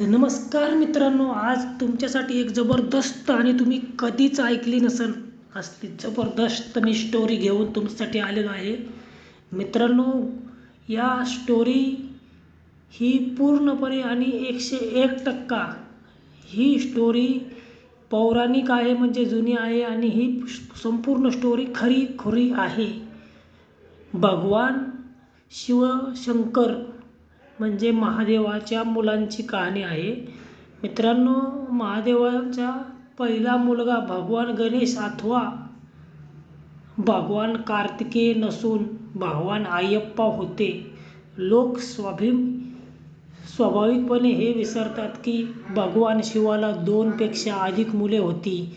तर नमस्कार मित्रांनो आज तुमच्यासाठी एक जबरदस्त आणि तुम्ही कधीच ऐकली नसेल असली जबरदस्त मी स्टोरी घेऊन तुमच्यासाठी आलेलो आहे. मित्रांनो या स्टोरी ही पूर्णपणे आणि एकशे एक टक्का ही स्टोरी पौराणिक आहे म्हणजे जुनी आहे आणि ही संपूर्ण स्टोरी खरी खुरी आहे. भगवान शिवशंकर म्हणजे महादेवाच्या मुलांची कहाणी आहे. मित्रांनो महादेवाचा पहिला मुलगा भगवान गणेश अथवा भगवान कार्तिकेय नसून भगवान आयप्पा होते. लोक स्वाभी स्वाभाविकपणे हे विसरतात की भगवान शिवाला दोनपेक्षा अधिक मुले होती.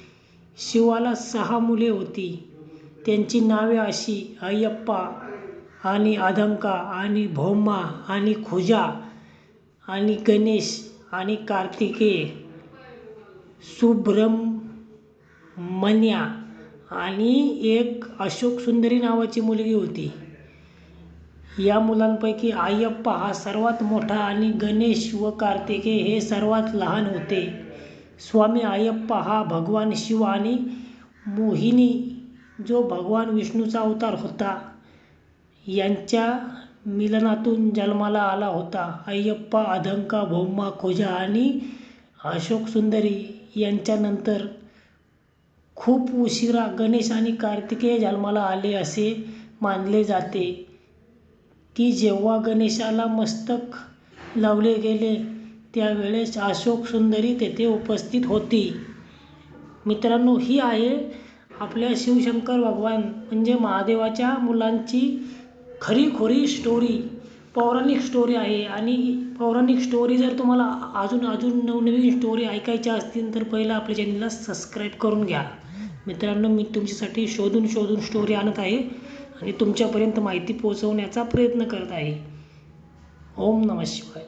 शिवाला सहा मुले होती. त्यांची नावे अशी अय्यप्पा आणि अधंका आणि भौमा आणि खुजा आणि गणेश आणि कार्तिकेय सुब्रमण्या आणि एक अशोक सुंदरी नावाची मुलगी होती. या मुलांपैकी अय्यप्पा हा सर्वात मोठा आणि गणेश व कार्तिकेय हे सर्वात लहान होते. स्वामी आयप्पा हा भगवान शिव आणि मोहिनी जो भगवान विष्णूचा अवतार होता. यांच्या मिलनातून जन्माला आला होता. अय्यप्पा अधंका भौमा खोजा आणि अशोक सुंदरी यांच्यानंतर खूप उशिरा गणेश आणि कार्तिकेय जन्माला आले असे मानले जाते. की जेव्हा गणेशाला मस्तक लावले गेले त्यावेळेस अशोक सुंदरी तेथे उपस्थित होती. मित्रांनो ही आहे आपल्या शिवशंकर भगवान म्हणजे महादेवाच्या मुलांची खरी खोरी स्टोरी पौराणिक स्टोरी आहे. आणि पौराणिक स्टोरी जर तुम्हाला अजून अजून नवनवीन स्टोरी ऐकायच्या असतील तर पहिलं आपल्या चॅनलला सबस्क्राईब करून घ्या. मित्रांनो मी तुमच्यासाठी शोधून शोधून स्टोरी आणत आहे आणि तुमच्यापर्यंत माहिती पोहोचवण्याचा प्रयत्न करत आहे. ओम नमः शिवाय.